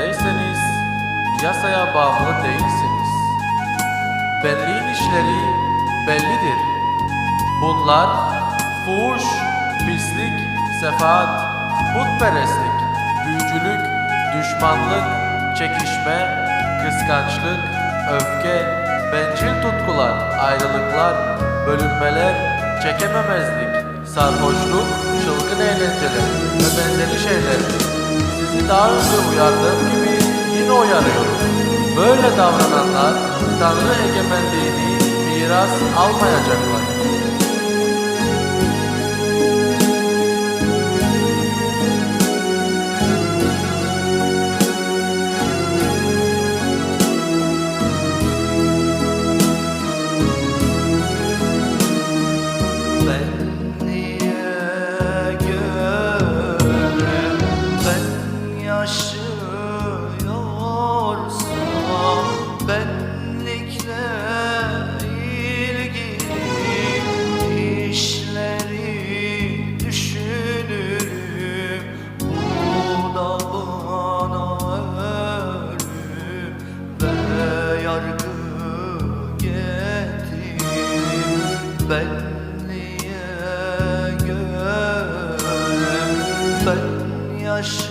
ruhun yönetimindeyseniz yasaya bağımlı değilsiniz. Benliğin işleri bellidir. Bunlar fuhuş, pislik, sefaat, putperestlik, büyücülük, düşmanlık, çekişme, kıskançlık, öfke, bencil tutkular, ayrılıklar, bölünmeler, çekememezlik, sarhoşluk, çılgın eğlenceler ve benzeri şeyler. Daha önce uyardığım gibi yine uyarıyorum. Böyle davrananlar Tanrı egemenliğini miras almayacaklar. rush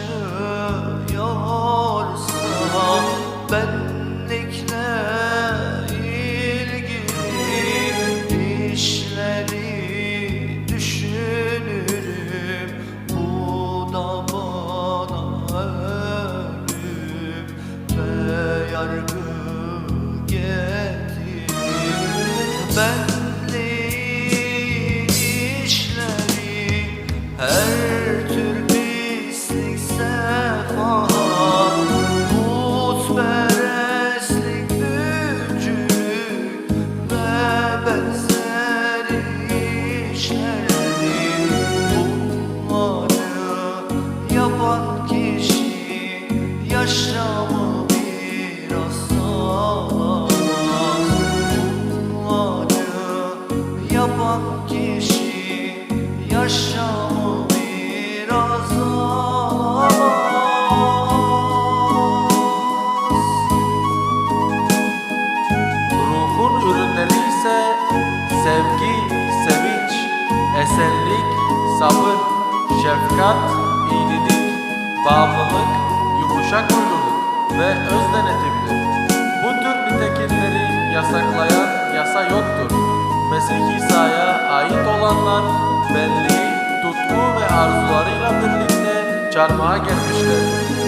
Ruhun ürünleri ise sevgi, sevinç, esenlik, sabır, şefkat, iyilik, bağımlılık, yumuşak huyluluk ve öz denetimdir. Bu tür nitekinleri yasaklayan yasa yoktur. Mesih İsa'ya ait olanlar belli, tutku ve arzularıyla birlikte çarmıha gelmişler.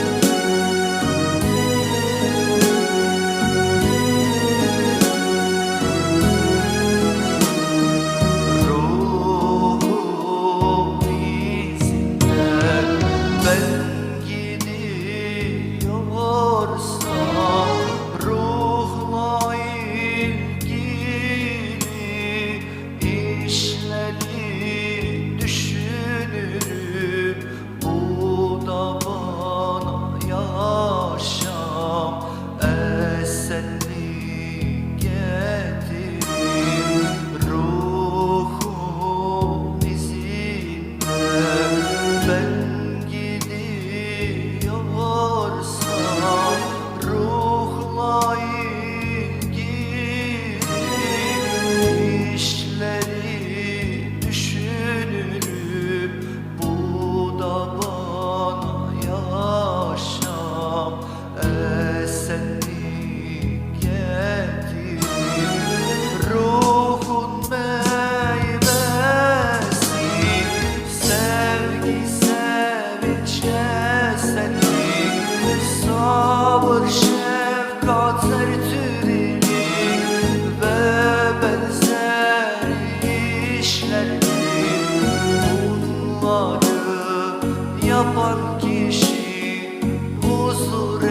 huzur